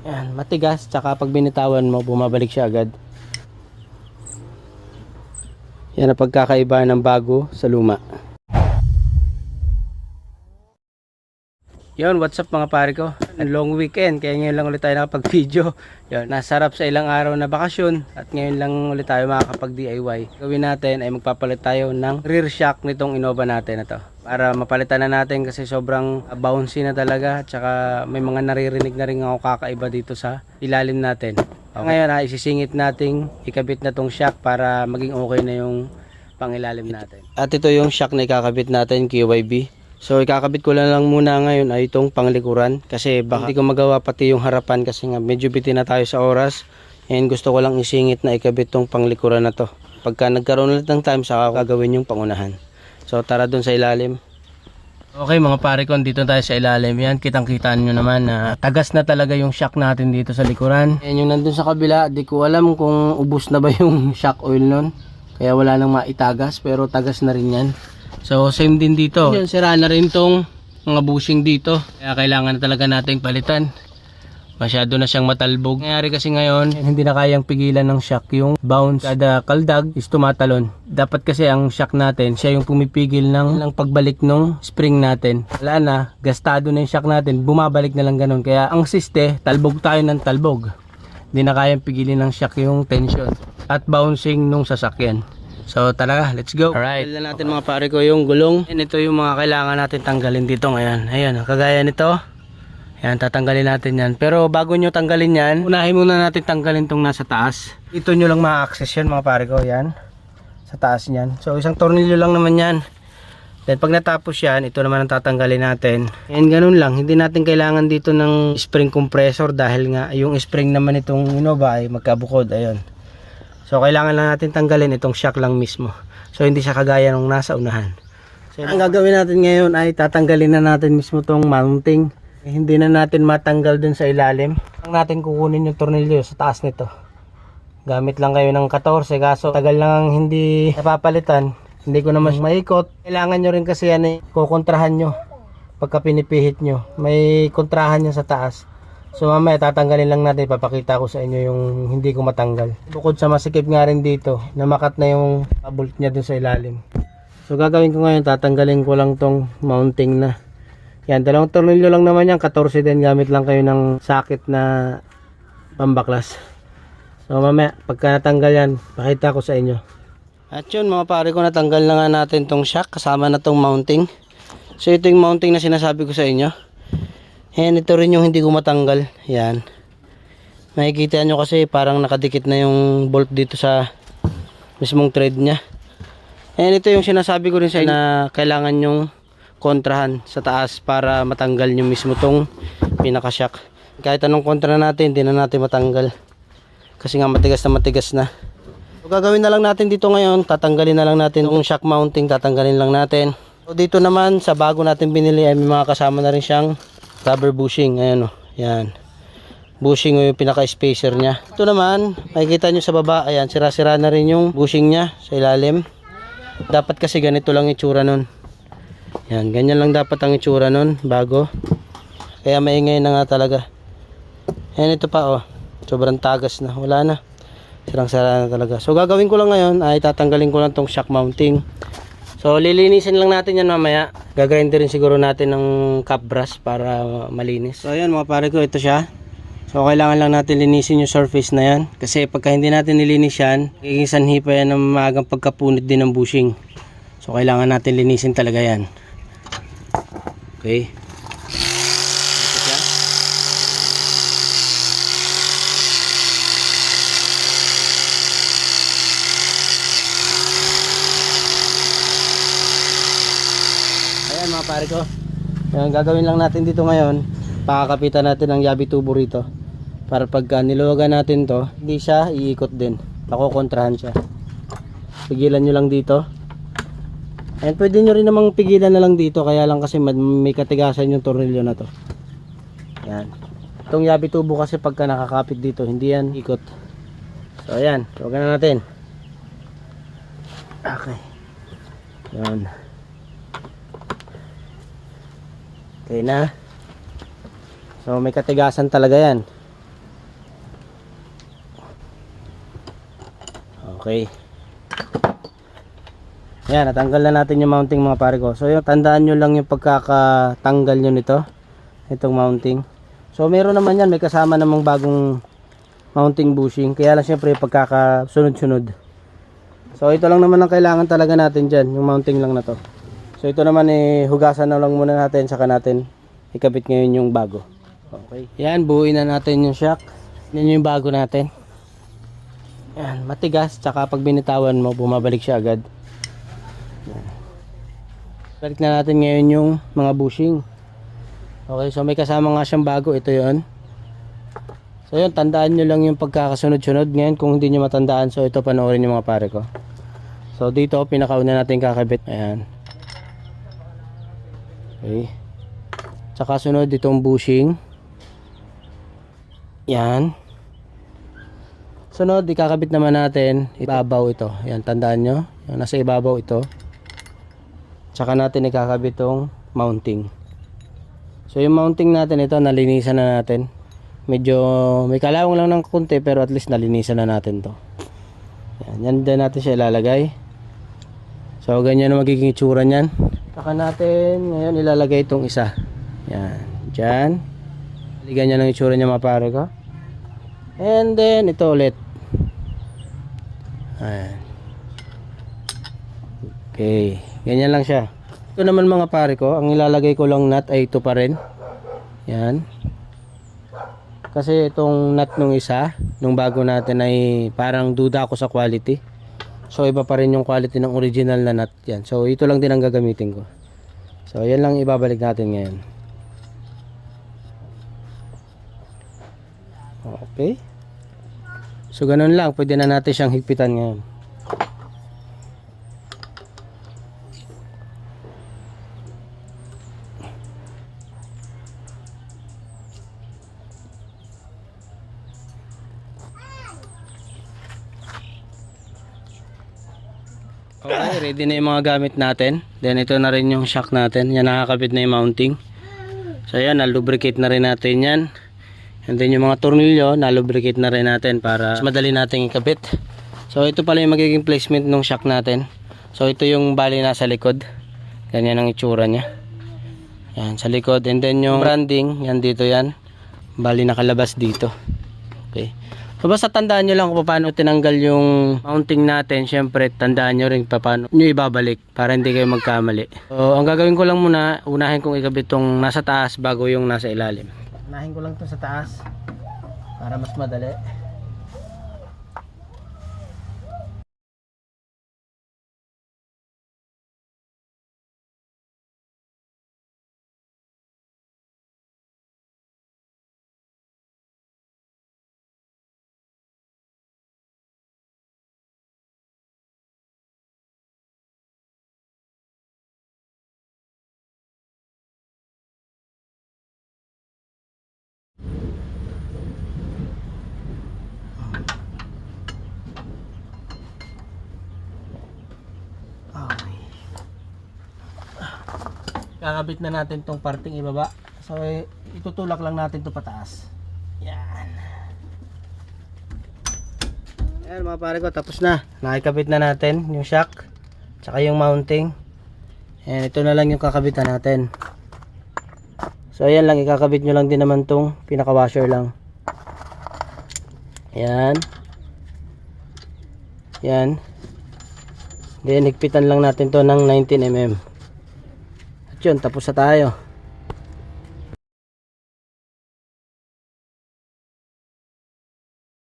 Yan, matigas, tsaka pag binitawan mo, bumabalik siya agad. Yan ang pagkakaiba ng bago sa luma. Yon, what's up mga pare ko? Ang long weekend, kaya ngayon lang ulit tayo nakapag-video. Yon, nasarap sa ilang araw na bakasyon at ngayon lang ulit tayo makakapag-DIY. Gawin natin ay magpapalit tayo ng rear shock nitong Innova natin na to. Para mapalitan na natin kasi sobrang bouncy na talaga at saka may mga naririnig na rin ako kakaiba dito sa ilalim natin. Ngayon ay isisingit nating ikabit na tong shock para maging okay na yung pangilalim natin. At ito yung shock na ikakabit natin, KYB. So ikakabit ko lang, lang muna ngayon ay itong panglikuran kasi baka hindi ko magawa pati yung harapan kasi nga medyo bitin na tayo sa oras and gusto ko lang isingit na ikabit tong panglikuran na to. Pagka nagkaroon ulit ng time saka ko gagawin yung pangunahan. So tara dun sa ilalim. Okay mga pare ko, dito tayo sa ilalim. Yan, kitang kitaan nyo naman na tagas na talaga yung shock natin dito sa likuran. Yan yung nandun sa kabila, di ko alam kung ubus na ba yung shock oil nun. Kaya wala nang maitagas pero tagas na rin yan. So same din dito. Yan, sira na rin tong mga bushing dito. Kaya kailangan na talaga nating palitan. Masyado na siyang matalbog. Nangyari kasi ngayon, hindi na kayang pigilan ng shock. Yung bounce kada kaldag is tumatalon. Dapat kasi ang shock natin, siya yung pumipigil ng, ng pagbalik ng spring natin. Wala na, gastado na yung shock natin, bumabalik na lang ganun. Kaya ang siste, talbog tayo ng talbog. Hindi na kayang pigilin ng shock yung tension at bouncing nung sasakyan. So tara, let's go. Alright. Tanggalin natin mga pare ko yung gulong. And ito yung mga kailangan natin tanggalin dito ngayon. Ayan, kagaya nito. Ayan, tatanggalin natin yan. Pero bago nyo tanggalin yan, unahin muna natin tanggalin tong nasa taas. Ito nyo lang ma-access yan mga pare ko. Yan. Sa taas niyan. So isang tornilyo lang naman yan. Then pag natapos yan, ito naman ang tatanggalin natin. And ganun lang, hindi natin kailangan dito ng spring compressor dahil nga yung spring naman itong Innova ay magkabukod. Ayun. So kailangan lang natin tanggalin itong shock lang mismo. So hindi siya kagaya nung nasa unahan. So ang gagawin natin ngayon ay tatanggalin na natin mismo itong mounting. Eh, hindi na natin matanggal dun sa ilalim. Ang natin kukunin yung tornilyo sa taas nito. Gamit lang kayo ng 14 kaso tagal lang ang hindi napapalitan. Hindi ko naman maikot. Kailangan nyo rin kasi yan eh, kukontrahan nyo pagka pinipihit nyo. May kontrahan yan sa taas. So mamaya tatanggalin lang natin, papakita ko sa inyo yung hindi ko matanggal. Bukod sa masikip nga rin dito, namakat na yung bolt niya dun sa ilalim. So gagawin ko ngayon, tatanggalin ko lang tong mounting na. Yan, dalawang tornilyo lang naman yan, 14 din gamit lang kayo ng sakit na pambaklas. So mamaya, pagka natanggal yan, pakita ko sa inyo. At yun mga pare ko, natanggal na nga natin tong shock, kasama na tong mounting. So ito yung mounting na sinasabi ko sa inyo. Ayan, ito rin yung hindi ko matanggal. Yan. Makikita nyo kasi parang nakadikit na yung bolt dito sa mismong thread niya. Ayan, ito yung sinasabi ko rin sa na kailangan yung kontrahan sa taas para matanggal nyo mismo tong pinaka-shock. Kahit anong kontra natin, hindi na natin matanggal. Kasi nga matigas na matigas na. So, gagawin na lang natin dito ngayon, tatanggalin na lang natin yung shock mounting, tatanggalin lang natin. So, dito naman sa bago natin binili ay may mga kasama na rin siyang rubber bushing. Ayan o, yan. Bushing o yung pinaka-spacer niya. Ito naman, makikita nyo sa baba, ayan, sira-sira na rin yung bushing niya sa ilalim. Dapat kasi ganito lang itsura nun. Yan, ganyan lang dapat ang itsura nun, bago. Kaya maingay na nga talaga. Ayan, ito pa oh. Sobrang tagas na, wala na. Sirang-sira na talaga. So, gagawin ko lang ngayon ay tatanggalin ko lang tong shock mounting. So, lilinisin lang natin yan mamaya. Gagrinder rin siguro natin ng cap brush para malinis. So, ayan mga pare ko, ito siya. So, kailangan lang natin linisin yung surface na yan. Kasi pagka hindi natin nilinis yan, magiging sanhi pa yan ng maagang pagkapunit din ng bushing. So, kailangan natin linisin talaga yan. Okay. Pare ko. Yung gagawin lang natin dito ngayon, pakakapitan natin ang yabi tubo rito. Para pagka niluwagan natin to, hindi siya iikot din. Nakokontrahan siya. Pigilan nyo lang dito. Ayan, pwede nyo rin namang pigilan na lang dito. Kaya lang kasi may katigasan yung tornilyo na to. Ayan. Itong yabi tubo kasi pagka nakakapit dito, hindi yan ikot. So ayan, luwagan na natin. Okay. Yan. Okay na. So may katigasan talaga yan. Okay. Yan, natanggal na natin yung mounting mga pare ko. So yung tandaan nyo lang yung pagkakatanggal nyo nito. Itong mounting. So meron naman yan, may kasama namang bagong mounting bushing. Kaya lang syempre pagkakasunod-sunod. So ito lang naman ang kailangan talaga natin dyan, yung mounting lang na to. So ito naman eh, hugasan na lang muna natin, saka natin ikabit ngayon yung bago. Okay. Yan, buuin na natin yung shock. Yan yung bago natin. Yan, matigas, tsaka pag binitawan mo, bumabalik siya agad. Yan. Balik na natin ngayon yung mga bushing. Okay, so may kasama nga siyang bago, ito yon. So yun, tandaan nyo lang yung pagkakasunod-sunod ngayon kung hindi nyo matandaan. So ito panoorin yung mga pare ko. So dito, pinakauna natin kakabit. Ayan. Okay. Tsaka sunod itong bushing. Yan. Sunod, ikakabit naman natin ibabaw ito. Yan, tandaan nyo. Yung nasa ibabaw ito. Tsaka natin ikakabit itong mounting. So yung mounting natin ito, nalinisan na natin. Medyo may kalawang lang ng konti pero at least nalinisan na natin to. Yan, yan din natin siya ilalagay. So ganyan na magiging itsura niyan. Saka natin ngayon ilalagay itong isa. Yan, dyan. Ganyan ang itsura niya mga pare ko. And then ito ulit. Ayan. Okay, ganyan lang siya. Ito naman mga pare ko, ang ilalagay ko lang nut ay ito pa rin. Yan. Kasi itong nut nung isa, nung bago natin ay parang duda ako sa quality. So iba pa rin yung quality ng original na nut yan. So ito lang din ang gagamitin ko. So yan lang ibabalik natin ngayon. Okay. So ganun lang, pwede na natin siyang higpitan ngayon. Okay, ready na yung mga gamit natin. Then ito na rin yung shock natin. Yan nakakabit na yung mounting. So yan, na-lubricate na rin natin yan. And then yung mga tornilyo, na-lubricate na rin natin para madali nating ikabit. So ito pala yung magiging placement ng shock natin. So ito yung bali nasa likod. Ganyan ang itsura niya. Yan, sa likod. And then yung branding, yan dito yan. Bali nakalabas dito. Okay. So basta tandaan nyo lang kung paano tinanggal yung mounting natin. Siyempre, tandaan nyo rin paano nyo ibabalik para hindi kayo magkamali. So, ang gagawin ko lang muna, unahin kong ikabit tong nasa taas bago yung nasa ilalim. Unahin ko lang to sa taas para mas madali. Kakabit na natin tong parting ibaba. So, eh, itutulak lang natin to pataas. Yan. Yan mga pare ko, tapos na. Nakikabit na natin yung shock. Tsaka yung mounting. And ito na lang yung kakabitan natin. So, ayan lang. Ikakabit nyo lang din naman tong pinaka-washer lang. Yan. Yan. Then, higpitan lang natin to ng 19mm. Yun, tapos na tayo.